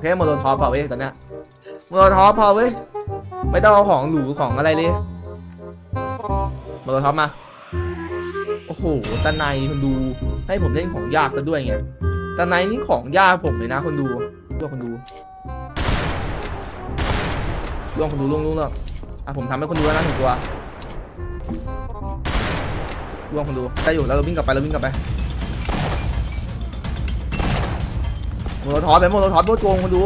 แค่โมโลทอปพอเว้ยตอนเนี้ยโมโลทอปพอเว้ยไม่ต้องเอาของหรูของอะไรเลยโมโลทอปมา โอ้โหตะไนคนดูให้ผมเล่นของยากซะด้วยไงตะไนนี่ของยากผมเลยนะคนดูร่วงคนดูร่วงคนดูร่วงร่วงร่วงอะผมทำให้คนดูแล้วนะหนึ่งตัวร่วงคนดูได้อยู่แล้วเราวิ่งกลับไปเราวิ่งกลับไป โมโลทอปไปโมโลทอปโดนโกงคนดู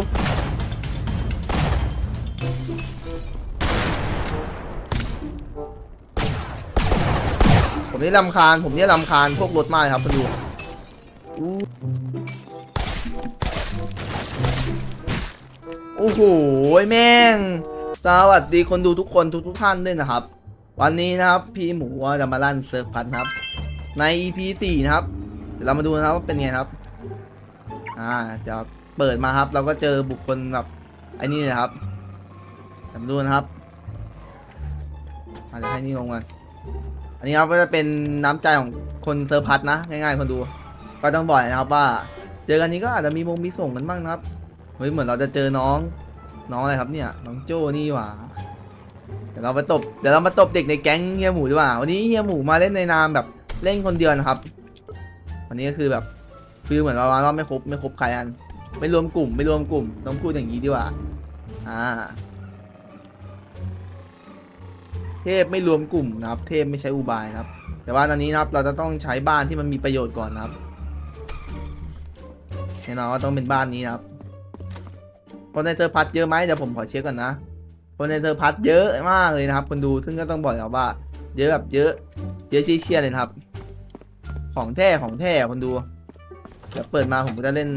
ผมนี่ลำคาญ ผมนี่ลำคาญพวกรถมากเลยครับคุณดูอู้โอ้โหแม่ง สวัสดีคนดูทุกคนทุกทุกท่านด้วยนะครับ วันนี้นะครับ พี่หมูจะมาลั่นเซิร์ฟพัทนะครับ ใน EP 4 นะครับ เดี๋ยวเรามาดูนะครับว่าเป็นไงครับ อ่าเดี๋ยวเปิดมาครับ เราก็เจอบุคคลแบบไอ้นี่นะครับเดี๋ยวมาดูนะครับอาจจะให้นี่ลงกันอันนี้ครับก็จะเป็นน้ำใจของคนเซอร์พัทนะง่ายๆคนดู ก็ต้องบอกนะครับว่า เจอกันนี้ก็อาจจะมีมงมีส่งกันบ้างนะครับเฮ้ยเหมือนเราจะเจอน้องน้องอะไรครับเนี่ย น้องโจ้นี่หว่าเดี๋ยวเรามาตบเดี๋ยวเรามาตบเด็กในแก๊งเฮียหมูดีกว่าวันนี้เฮียหมูมาเล่นในนามแบบเล่นคนเดียวนะครับวันนี้ก็คือแบบ คือเหมือนเราว่าไม่ครบไม่ครบใครอันไม่รวมกลุ่มไม่รวมกลุ่มต้องพูดอย่างนี้ดีกว่า อ่า เทพไม่รวมกลุ่มนะครับ เทพไม่ใช้อุบายนะครับ แต่ว่าตอนนี้นะครับเราจะต้องใช้บ้านที่มันมีประโยชน์ก่อนนะครับแน่นอนว่าต้องเป็นบ้านนี้นะครับคนในเซอร์พัทเยอะไหมเดี๋ยวผมขอเช็คก่อนนะคนในเซอร์พัทเยอะมากเลยนะครับ คนดูซึ่งก็ต้องบอกครับว่า เยอะแบบเยอะ เยอะชี้เชี่ยเลยนะครับ ของแท้ของแท้คนดู เดี๋ยวเปิดมาผมก็จะเล่น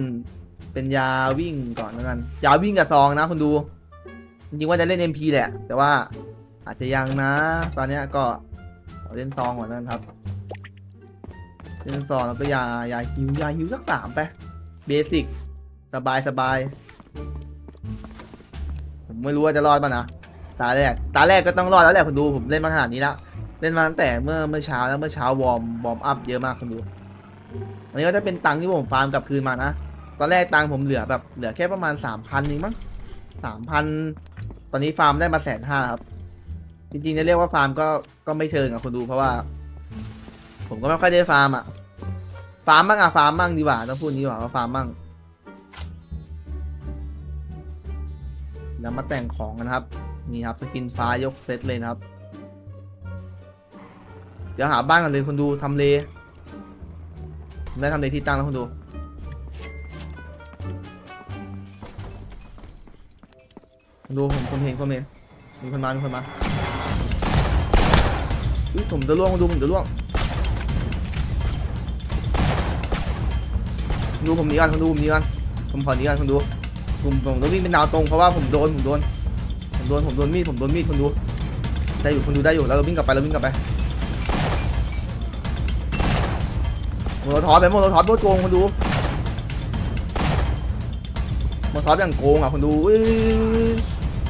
เป็นยาวิ่งก่อนแล้วกัน ยาวิ่งกับซองนะคนดู จริงๆว่าจะเล่น MP แหละ แต่ว่าอาจจะยังนะ ตอนนี้ก็ขอเล่นซองก่อนแล้วกันครับ เล่นซองแล้วก็ยายาฮิวยาฮิวสักสามไปเบสิกสบายสบายผมไม่รู้ว่าจะรอดป่ะนะตาแรกตาแรกก็ต้องรอดแล้วแหละคุณดูผมเล่นมาขนาดนี้แล้วเล่นมาตั้งแต่เมื่อเมื่อเช้าแล้วเมื่อเช้าวอร์มวอร์มอัพเยอะมากคุณดู อันนี้ก็จะเป็นตังค์ที่ผมฟาร์มกลับคืนมานะ ตอนแรกตังค์ผมเหลือแบบเหลือแค่ประมาณสามพันเองมั้งสามพันตอนนี้ฟาร์มได้มาแสนห้าครับ จริงๆจะเรียกว่าฟาร์มก็ก็ไม่เชิงอะคนดูเพราะว่า ผมก็ไม่ค่อยได้ฟาร์มอะฟาร์มบ้างอะฟาร์มบ้างดีกว่าต้องพูดนี้ดีกว่าว่าฟาร์มบ้างแล้วมาแต่งของกันครับ นี่ครับสกินฟ้ายกเซตเลยนะครับ เดี๋ยวหาบ้านกันเลยคนดูทำเล ผมได้ทำเลที่ตั้งแล้วคนดู ดูผมคนเห็นคนเห็นมีคนมา มีคนมาอุ๊ยผมจะล่วงดูผมจะล่วง ดูผมหนีกันคุณดูผมหนีกันผมขอหนีกันคุณดูผมผมต้องวิ่งเป็นดาวตรงเพราะว่าผมโดนผมโดนผมโดนผมโดนมีดผมโดนมีดคุณดูได้อยู่คุณดูได้อยู่แล้วเราวิ่งกลับไปเราวิ่งกลับไป โมโลทอปไปโมโลทอปโดนโกงคุณดูโมโลทอปอย่างโกงอะคุณดูอุ้ย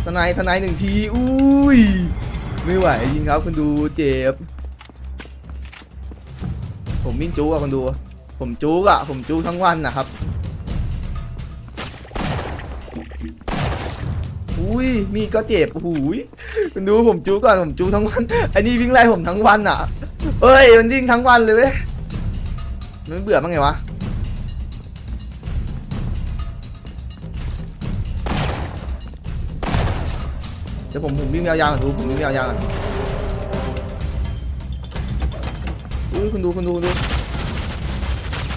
ทนายทนายหนึ่งทีอุ้ยไม่ไหวจริงครับคุณดูเจ็บผมวิ่งจู๊กอะคุณดู ผมจู๊กอะผมจู๊ทั้งวันนะครับอุ้ยมีก็เจ็บโอ้ยคุณดูผมจู๊ก่อนผมจู๊ทั้งวันไอ้นี่วิ่งไล่ผมทั้งวันอะเอ้ยมันวิ่งทั้งวันเลยเว้ย มันเบื่อมั้งไงวะเดี๋ยวผมผมวิ่งยาวๆก่อนดูผมวิ่งยาวๆก่อนอุ้ยคุณดูคุณดูคุณดู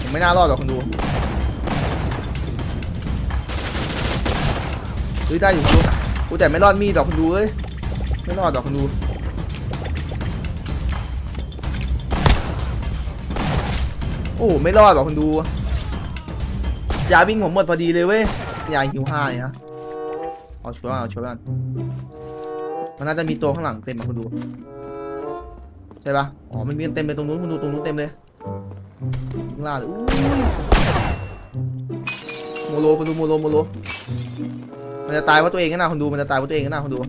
ผมไม่น่ารอดหรอกคุณดูเฮ้ยได้อยู่คุณดูกูแต่ไม่รอดมีดหรอกคุณดูเอ้ยไม่รอดหรอกคุณดู โอ้ไม่รอดหรอกคุณดูยาวิ่งผมหมดพอดีเลยเว้ยยาหิวห้าเนี่ยนะเอาช่วยเอาช่วยกันมันน่าจะมีตัวข้างหลังเต็มมาคุณดู ใช่ปะอ๋อมันมีเต็มเลยตรงนู้นคุณดูตรงนู้นเต็มเลยข้างล่างเลยโมโลคุณดูโมโลโมโลมันจะตายเพราะตัวเองกันนะคุณดูมันจะตายเพราะตัวเองกันนะคุณดู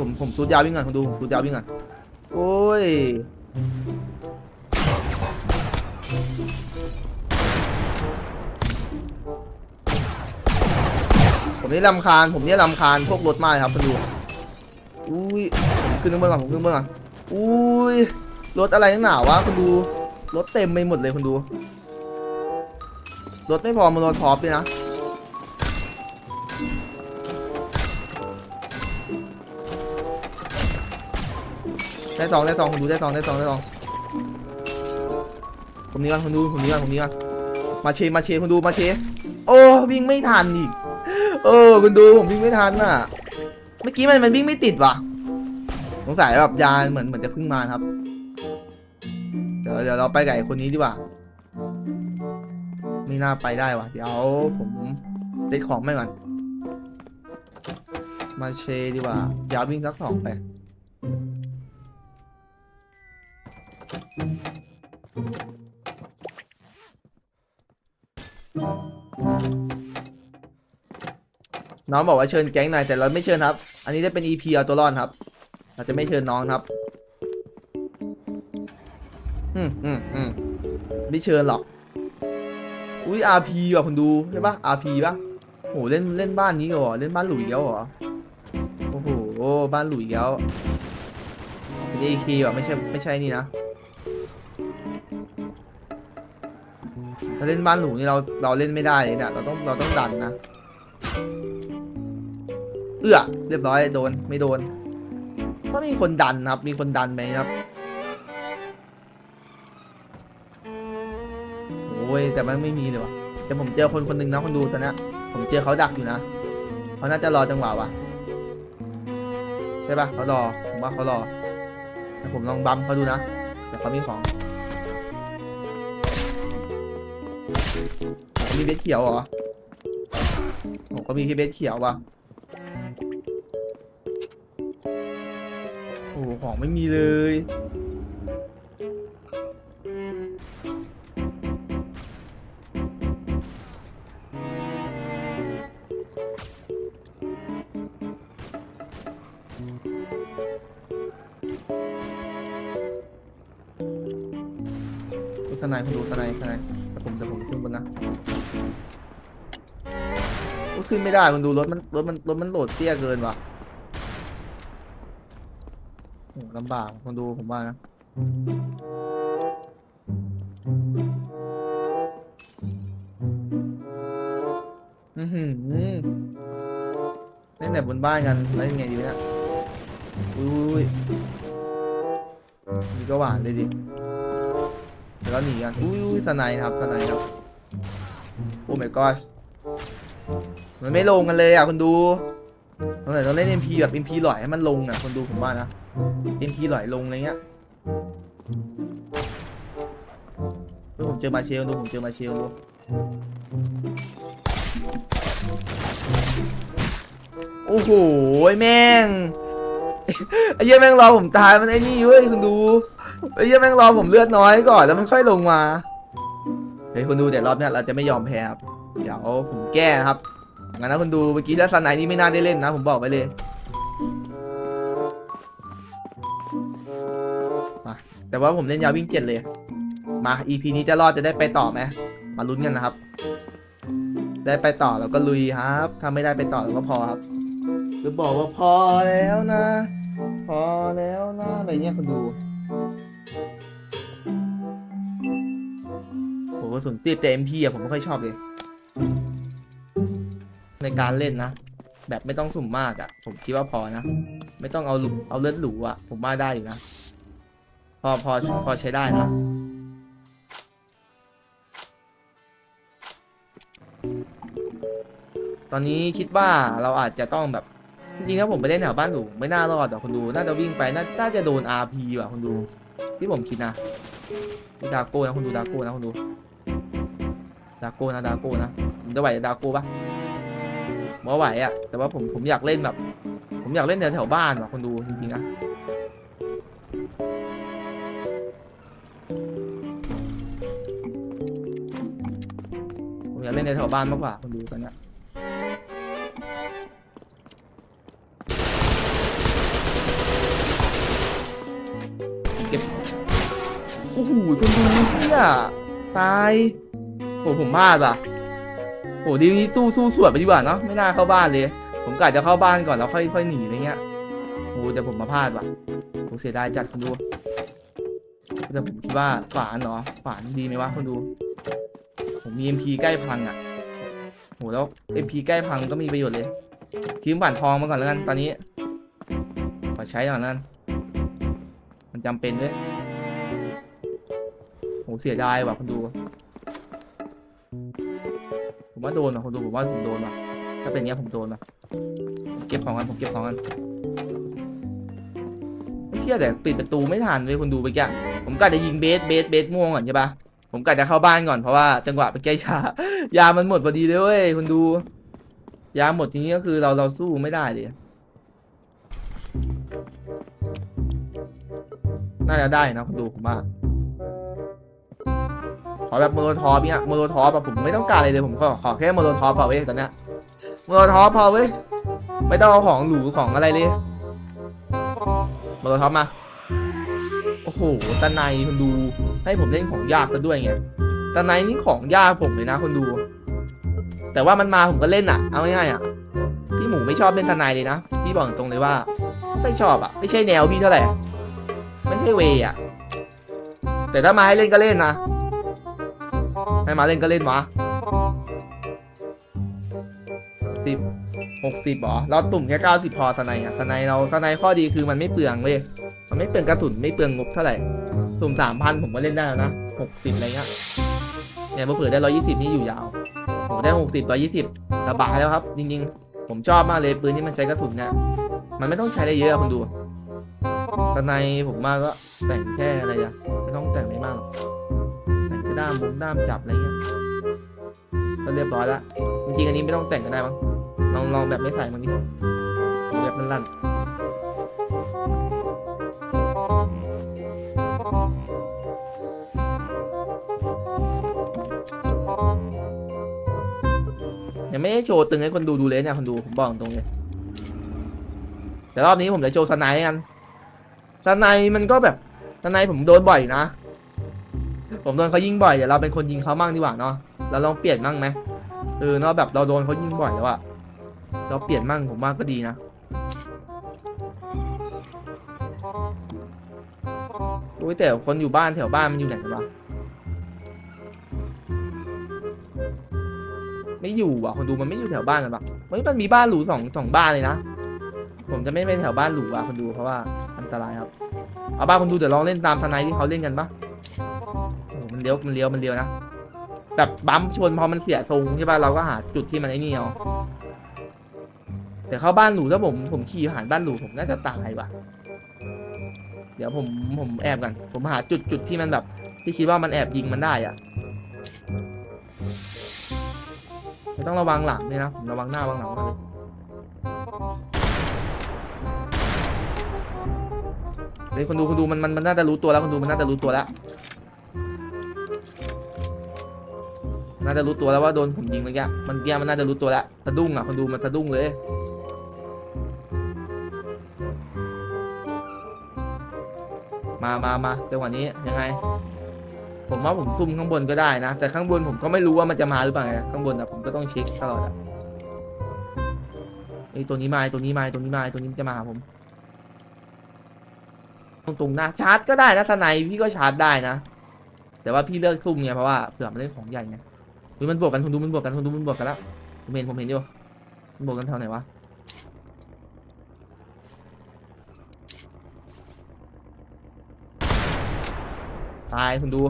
ผมผมสูดยาวิ่งก่อนคุณดูสูดยาวิ่งก่อนโอ้ย ผมนี่ลำคาญ ผมนี่ลำคาญพวกรถมาครับคุณดูอุ้ยขึ้นเบื้องก่อนผมขึ้นเบื้องก่อนอุ้ยรถอะไรหนาวะคุณดูรถเต็มไปหมดเลยคุณดูรถไม่พอมันรถพอปเลยนะ ได้สองได้สองคุณดูได้สองได้สองได้สองผมนี้ก่อนคุณดูผมนี้ก่อนผมนี้ก่อนมาเชมาเชคุณดูมาเช โอ้วิ่งไม่ทันอีกเออคุณดูผมวิ่งไม่ทันน่ะ เมื่อกี้มันมันวิ่งไม่ติดว่ะสงสัยแบบยานเหมือนเหมือนจะพิ่งมาครับ เดี๋ยวเดี๋ยวเราไปไอ้คนนี้ดีกว่าไม่น่าไปได้ว่ะ เดี๋ยวผมเซตของไม่ก่อนมาเชดีกว่าเดี๋ยววิ่งสักสองไป น้องบอกว่าเชิญแก๊งหน่อยแต่เราไม่เชิญครับ อันนี้ได้เป็น EP เอาตัวรอดครับ เราจะไม่เชิญน้องครับ อืมอืมอืมไม่เชิญหรอก อุ้ย RP ว่ะคุณดูใช่ปะ RP ปะโหเล่นเล่นบ้านนี้เหรอ เล่นบ้านหลุยแล้วเหรอ โอ้โห บ้านหลุยแล้วเป็น AK ว่ะไม่ใช่ไม่ใช่นี่นะ ถ้าเล่นบ้านหลุนี่เราเราเล่นไม่ได้เลยเนี่ยเราต้องเราต้องดันนะ เอื้อเรียบร้อยโดนไม่โดนก็มีคนดันนะครับ มีคนดันไหมครับโอ้ยแต่มันไม่มีเลยวะแต่ผมเจอคนคนหนึ่งนะคนดูตอนนี้ผมเจอเขาดักอยู่นะเขาน่าจะรอจังหวะวะใช่ปะเขารอผมว่าเขารอแต่ผมลองบัมเขาดูนะแต่เขามีของ เมีเบสเขียวเหรอผมก็มีแค่เบสเขียวว่ะโอ้ของไม่มีเลย นไม่ได้คุณดูรถมันรถมันรถมันโหลดเตี้ยเกินว่ะโหลำบากคนดูผมว่านะอือหือเล่นแต่บนบ้านกันแล้วยังไงดีเนี่ยอุ้ยนี่ก็หวานเลยดิแล้วหนีกันอุ้ยสไนด์ครับสไนด์ครับโอ้ my god มันไม่ลงกันเลยอะคนดูตองแต่ต้องเล่น MP แบบ MP หลอยให้มันลงอะคนดูผมว่านะ MP หลอยลงอะไรเงี้ยเฮ้ยผมเจอมาเชลดูผมเจอมาเชลดูโอ้โหแม่งไอ้เหี้ยแม่งรอผมตายมันไอ้นี่เว้ยคุณดูไอ้เหี้ยแม่งรอผมเลือดน้อยก่อนแล้วมันค่อยลงมาเฮ้ยคุณดูเดี๋ยวรอบเนี้ยเราจะไม่ยอมแพ้ครับ เดี๋ยวผมแก้นะครับงั้นนะคุณดูเมื่อกี้ถ้าซันไนนี่ไม่น่าได้เล่นนะ ผมบอกไปเลยแต่ว่าผมเล่นยาววิ่งเจ็ดเลย มา EP นี้จะรอดจะได้ไปต่อไหมมาลุ้นกันนะครับ ได้ไปต่อเราก็ลุยครับถ้าไม่ได้ไปต่อเราก็พอครับจะบอกว่าพอแล้วนะ พอแล้วนะอะไรเงี้ยคุณดูโหกระสุนตีบแต่ MP อะผมไม่ค่อยชอบเลย ในการเล่นนะ แบบไม่ต้องสุ่มมากอะผมคิดว่าพอนะ ไม่ต้องเอาหลุเอาเลือดหรูอะผมว่าได้อยู่นะ พอพอพอใช้ได้นะตอนนี้คิดว่าเราอาจจะต้องแบบ จริงๆถ้าผมไปเล่นแถวบ้านหลูไม่น่ารอดหรอกคนดูน่าจะวิ่งไปน่าน่าจะโดน RP ว่ะคนดู ที่ผมคิดนะดาโก้นะคนดูดาโก้นะคนดู ดาโก้นะดาโก้นะผมจะไหวดาโก้ปะมว่าไหวอะแต่ว่าผมผมอยากเล่นแบบ ผมอยากเล่นแถวแถวบ้านว่ะคนดูจริงๆนะผมอยากเล่นในแถวบ้านมากกว่าคนดูตอนเนี้ยเก็บโอ้โหคนดูเนี่ยตาย โหผมพลาดว่ะโหดีนี้สู้สู้สวดไปดีกว่าเนาะไม่น่าเข้าบ้านเลย ผมกะจะเข้าบ้านก่อนแล้วค่อยค่อยหนีอะไรเงี้ยโหแต่ผมมาพลาดว่ะโหเสียดายจัดคนดูแต่ผมคิดว่าฝานเนาะฝานดีไหมวะคนดู ผมมี MP ใกล้พังอะโหแล้ว MP ใกล้พังก็มีประโยชน์เลยทีมบันทองมาก่อนแล้วกันตอนนี้ขอใช้ก่อนแล้นมันจำเป็นด้วยโหเสียดายว่ะคนดู ผมว่าโดนว่ะคนดูผมว่าผมโดนว่ะถ้าเป็นอย่างเงี้ยผมโดนว่ะผมเก็บของกันผมเก็บของกันไม่เชื่อแต่ปิดประตูไม่ทันเลยคนดูไปแกผมกะจะยิงเบสเบสเบสม่วงก่อนใช่ปะผมกะจะเข้าบ้านก่อนเพราะว่าจังหวะไปแก้ชายามันหมดพอดีเลยเว้ยคนดู ยาหมดทีนี้ก็คือเราเราสู้ไม่ได้เลยน่าจะได้นะคนดูผมว่า อแบบโมโลทอปเนี่ยโมโลทอปอะผมไม่ต้องการอะไรเลยผมขอขอแค่โมโลทอปพอเว้ยตอนเนี้ยโมโลทอปพอเว้ยไม่ต้องเอาของหรูของอะไรเลยโมโลทอปมาโอ้โหตะไนคนดูให้ผมเล่นของยากซะด้วยไงตะไนนี่ของยากผมเลยนะคนดู แต่ว่ามันมาผมก็เล่นอะเอาง่ายๆอะพี่หมูไม่ชอบเล่นตะไนเลยนะ พี่บอกตรงเลยว่า ไม่ชอบอะไม่ใช่แนวพี่เท่าไหร่ ไม่ใช่เวย์อะแต่ถ้ามาให้เล่นก็เล่นนะ ให้มาเล่นก็เล่นวะสิบหกสิบหรอเราตุ่มแค่เก้าสิบพอสไนอะสไนเราสไนข้อดีคือมันไม่เปลืองเว้ยมันไม่เปลืองกระสุนไม่เปลืองงบเท่าไหร่ตุ่มสามพันผมก็เล่นได้แล้วนะหกสิบอะไรเงี้ยเนี่ยเผื่อได้ร้อยี่สิบนี่อยู่ยาว ผมได้หกสิบร้อยี่สิบระบายแล้วครับ จริงๆ ผมชอบมากเลยปืนที่มันใช้กระสุนเนี่ยมันไม่ต้องใช้ได้เยอะอะคุณดูสไนผมมากก็แต่งแค่อะไรอะไม่ต้องแต่งอะไรมากหรอก ด้ามบงด้ามจับอะไรเงี้ยก็เรียบร้อยแล้วจริงๆอันนี้ไม่ต้องแต่งก็ได้มั้งลองลองแบบไม่ใส่มันดิแบบมันลั่นยังไม่ได้โชว์ตึงให้คนดูดูเลยเนี่ยคนดูผมบอกตรงเลยแต่รอบนี้ผมจะโชว์สไนกันสไนมันก็แบบสไนผมโดนบ่อยนะ ผมโดนเขายิงบ่อยเดี๋ยวเราเป็นคนยิงเขามั่งดีกว่าเนาะเราลองเปลี่ยนมั่งไหมเออเนาะแบบเราโดนเขายิงบ่อยแล้วอะเราเปลี่ยนมั่งผมว่าก็ดีนะโอ้ยแต่คนอยู่บ้านแถวบ้านมันอยู่ไหนกันวะไม่อยู่อะคนดูมันไม่อยู่แถวบ้านกันปะเฮ้ยมันมีบ้านหรูสองสองบ้านเลยนะผมจะไม่ไปแถวบ้านหรูอะคนดูเพราะว่าอันตรายครับเอาบ้านคนดูเดี๋ยวลองเล่นตามทนายที่เขาเล่นกันปะ มันเลี้ยวมันเลี้ยวมันเลี้ยวนะแบบบัมชนพอมันเสียทรงใช่ป่ะเราก็หาจุดที่มันไอ้นี่เอาแต่เข้าบ้านหรูถ้าผมผมขี่ผ่านบ้านหรูผมน่าจะตายว่ะ เดี๋ยวผมผมแอบกันผมหาจุดจุดที่มันแบบ ที่คิดว่ามันแอบยิงมันได้อะต้องระวังหลังเลยนะผมระวังหน้าระวังหลังมากเลยเฮ้ยคนดูคนดูมันมันมันน่าจะรู้ตัวแล้วคนดูมันน่าจะรู้ตัวแล้ว น่าจะรู้ตัวแล้วว่าโดนผมยิงเมื่อกี้มันเกี้มันน่าจะรู้ตัวแล้วสะดุ้งอะคนดูมันสะดุ้งเลยมามามาจังหวะนี้ยังไง ผมว่าผมซุ่มข้างบนก็ได้นะ แต่ข้างบนผมก็ไม่รู้ว่ามันจะมาหรือเปล่าไงข้างบนอะผมก็ต้องเช็คตลอดอะไอ้ตัวนี้มาตัวนี้มาตัวนี้มาตัวนี้จะมาหาผม ตรงตรงๆหน้าชาร์จก็ได้นะสไนพี่ก็ชาร์จได้นะ แต่ว่าพี่เลือกซุ่มไงเพราะว่าเผื่อมันเล่นของใหญ่ไง ดูมันบวกกันคุณดูมันบวกกันคุณดูมันบวกกันแล้วผมเห็นผมเห็นอยู่มันบวกกันแถวไหนวะตายคุณดู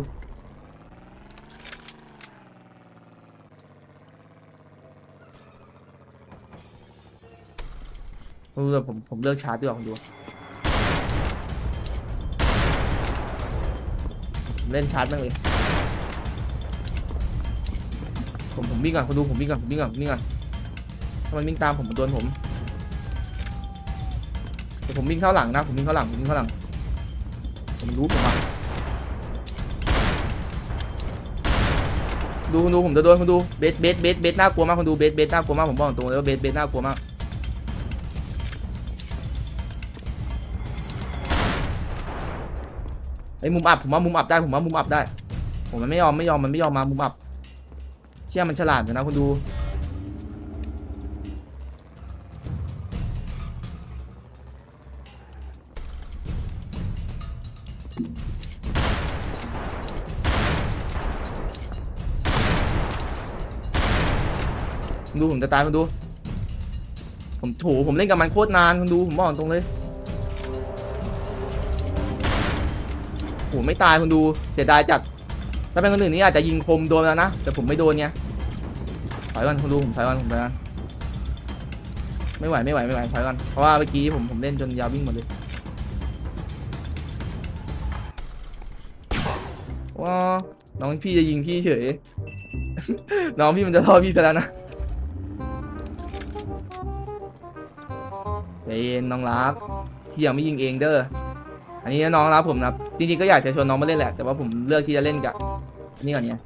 คุณดูแต่ผมผมเลือกชาร์จดีกว่าคุณดูผมเล่นชาร์จบ้างเลย ผมผมวิ่งก่อนคุณดูผมวิ่งก่อนผมวิ่งก่อนผมวิ่งก่อนถ้ามันวิ่งตามผมมันโดนผมเดี๋ยวผมวิ่งเข้าหลังนะผมวิ่งเข้าหลังผมวิ่งเข้าหลังผมรู้ผมมาดูคุณดูผมจะโดนคุณดูเบสเบสเบสเบสน่ากลัวมากคุณดูเบสเบสน่ากลัวมากผมบอกตรงเลยว่าเบสเบสน่ากลัวมากไอ้มุมอับผมว่ามุมอับได้ผมว่ามุมอับได้ผมมันไม่ยอมไม่ยอมมันไม่ยอมมามุมอับ เชื่อมันฉลาดอยู่นะคุณดู ดูผมจะตายคุณดู ผมถูผมเล่นกับมันโคตรนานคุณดูผมบอกตรงเลยโหไม่ตายคุณดูเสียดายจัด ถ้าเป็นคนอื่นนี่อาจจะยิงคมโดนแล้วนะ แต่ผมไม่โดนไงถอยก่อนคุณดูผมถอยก่อนผมถอยก่อนไม่ไหวไม่ไหวไม่ไหวถอยก่อนเพราะว่าเมื่อกี้ผมผมเล่นจนยาววิ่งหมดเลยว้าน้องพี่จะยิงพี่เฉย น้องพี่มันจะล่อพี่ซะแล้วนะใจเย็นน้องรักที่ยังไม่ยิงเองเด้ออันนี้น้องรักผมนะจริงๆก็อยากจะชวนน้องมาเล่นแหละแต่ว่าผมเลือกที่จะเล่นกับ นี่ก่อนเนี่ย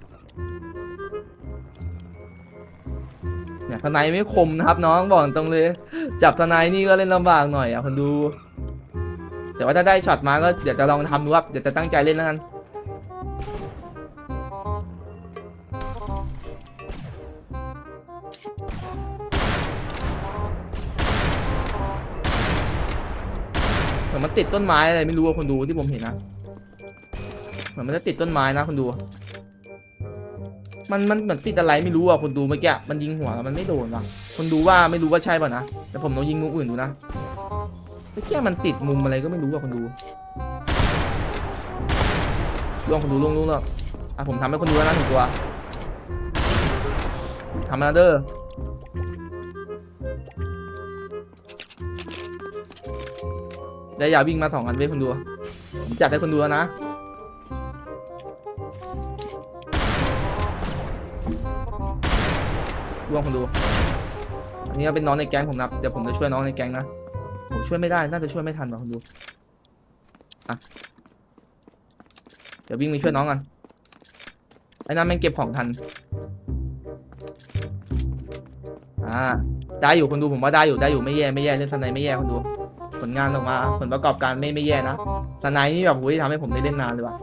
เนี่ยทนายไม่คมนะครับน้องบอกตรงเลย จับทนายนี่ก็เล่นลำบากหน่อยอะคนดู แต่ว่าถ้าได้ช็อตมาก็เดี๋ยวจะลองทำดูครับเดี๋ยวจะตั้งใจเล่นแล้วกันเหมือนมันติดต้นไม้อะไรไม่รู้อะคนดูที่ผมเห็นนะเหมือนมันจะติดต้นไม้นะคนดู มันมันเหมือนติดอะไรไม่รู้อะคนดูเมื่อกี้มันยิงหัวแล้วมันไม่โดนว่ะคนดูว่าไม่รู้ว่าใช่ป่ะนะแต่ผมลองยิงมุมอื่นดูนะเมื่อกี้มันติดมุมอะไรก็ไม่รู้อะคนดูล่วงคนดูล่วงล่วงแล้วอะผมทำให้คนดูแล้วนะหนึ่งตัวทำมาเด้อได้ยาวิ่งมาสองอันเว้ยคนดูผมจัดให้คนดูแล้วนะ ร่วงคนดู อันนี้ก็เป็นน้องในแก๊งผมนะเดี๋ยวผมจะช่วยน้องในแก๊งนะผมช่วยไม่ได้ น่าจะช่วยไม่ทันหรอกคนดูอะเดี๋ยววิ่งไปช่วยน้องกันไอ้นั่นแม่งเก็บของทัน อ่า ได้อยู่คนดูผมว่าได้อยู่ได้อยู่ไม่แย่ไม่แย่เล่นสไนไม่แย่คนดู ผลงานออกมา ผลประกอบการไม่ไม่แย่นะสไนด์นี่แบบโอ้ยทำให้ผมได้เล่นนานเลยว่ะ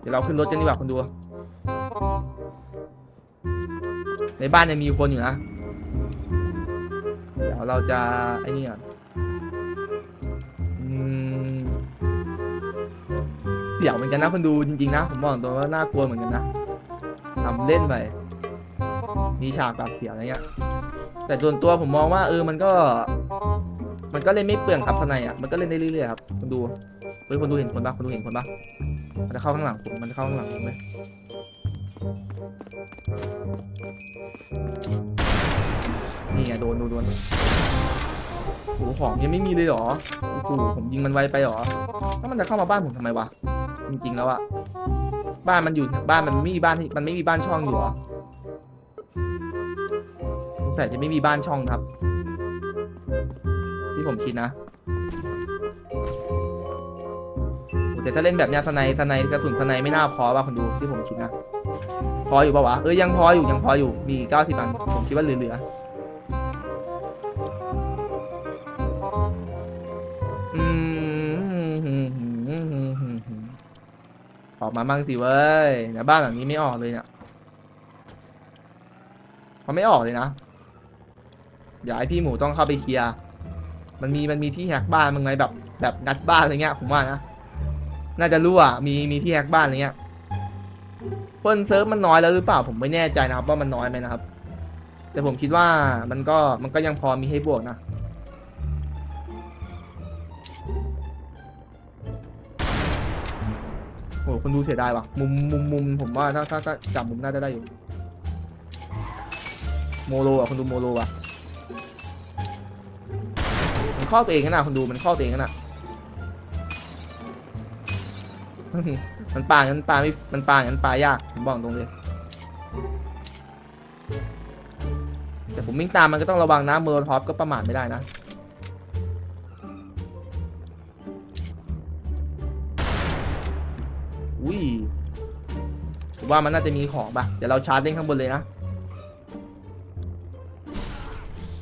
เดี๋ยวเราขึ้นรถกันดีกว่าคนดู ในบ้านยังมีคนอยู่นะ เดี๋ยวเราจะไอ้นี่ก่อนเดี๋ยวเหมือนกันนะคนดูจริงๆนะ ผมบอกตรงว่าน่ากลัวเหมือนกันนะทำเล่นไป มีฉากแบบเขียวอะไรเงี้ย แต่ส่วนตัวผมมองว่าเออมันก็ มันก็เล่นไม่เปลืองครับข้างในอะ มันก็เล่นได้เรื่อยๆครับคนดูเฮ้ยคนดูเห็นคนปะคนดูเห็นคนปะมันจะเข้าข้างหลังผม มันจะเข้าข้างหลังผมไหม นโอ้ของยังไม่มีเลยหรอโอ้โหผมยิงมันไวไปหรอแล้วมันจะเข้ามาบ้านผมทำไมวะ จริงๆแล้วอะบ้านมันอยู่บ้านมันไม่มีบ้านที่มันไม่มีบ้านช่องอยู่หรอสงสัยจะไม่มีบ้านช่องครับ ที่ผมคิดนะแต่ถ้าเล่นแบบเนี้ยสไนสไนกระสุนสไนไม่น่าพอป่ะคนดูที่ผมคิดนะ พออยู่ป่าวะเออยังพออยู่ยังพออยู่มีเก้าสิบอันผมคิดว่าเหลือ ออกมาบ้างสิเว้ยแต่บ้านหลังนี้ไม่ออกเลยเนี่ยเขาไม่ออกเลยนะอย่าให้พี่หมูต้องเข้าไปเคลียร์มันมีมันมีที่แฮกบ้านมึงไงแบบแบบงัดบ้านอะไรเงี้ยผมว่านะน่าจะรู้อะมีมีที่แฮกบ้านอะไรเงี้ยคนเซิร์ฟมันน้อยแล้วหรือเปล่าผมไม่แน่ใจนะครับว่ามันน้อยไหมนะครับ แต่ผมคิดว่ามันก็มันก็ยังพอมีให้บวกนะ โอ้คนดูเสียดายว่ะ มุมมุมมุมผมว่าถ้าถ้าถ้าจับมุมน่าจะได้อยู่ โมโลอะคนดูโมโลอะมันข้าตัวเองนะคนดูมันข้าตัวเองนะมันปางั้นปาไม่มันปางั้นปายากผมบอกตรงเลยแต่ผมวิ่งตามมันก็ต้องระวังนะเมอร์ท็อปก็ประมาทไม่ได้นะ ว่ามันน่าจะมีของปะเดี๋ยวเราชาร์จเล่นข้างบนเลยนะ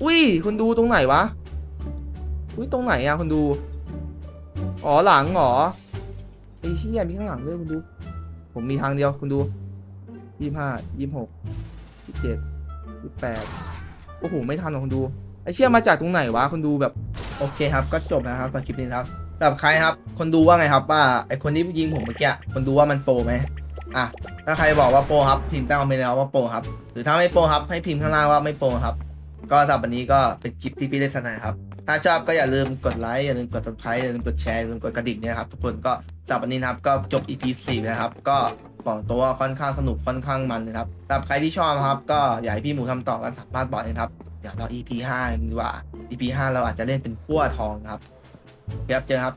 อุ้ยคุณดูตรงไหนวะอุ้ยตรงไหนอะคุณดูอ๋อหลังเหรอไอ้เชี่ยมีข้างหลังด้วยคุณดู ผมมีทางเดียวคุณดูยี่ห้ายี่หกยี่เจ็ดยี่แปดโอ้โหไม่ทันหรอกคุณดูไอ้เชี่ยมาจากตรงไหนวะคุณดูแบบโอเคครับ ก็จบนะครับสำหรับคลิปนี้ครับสำหรับใครครับ คนดูว่าไงครับว่าไอคนที่ยิงผมเมื่อกี้คนดูว่ามันโปรไหม อะถ้าใครบอกว่าโปรครับพิมพ์ใต้คอมเมนต์แล้วว่าโปรครับ หรือถ้าไม่โปรครับให้พิมพ์ข้างล่างว่าไม่โปรครับ ก็สำหรับวันนี้ก็เป็นคลิปที่พี่ได้เสนอครับ ถ้าชอบก็อย่าลืมกดไลค์อย่าลืมกด subscribe อย่าลืมกดแชร์อย่าลืมกดกระดิ่งเนี่ยครับทุกคนก็สำหรับวันนี้นะครับก็จบ EP 4นะครับก็บอกตัวว่าค่อนข้างสนุกค่อนข้างมันนะครับสำหรับใครที่ชอบครับก็อยากให้พี่หมูทำต่อกันสามารถบอกนะครับเดี๋ยวเรา EP 5ดีกว่า EP 5เราอาจจะเล่นเป็นขั้วทองครับเดี๋ยวเจอครับ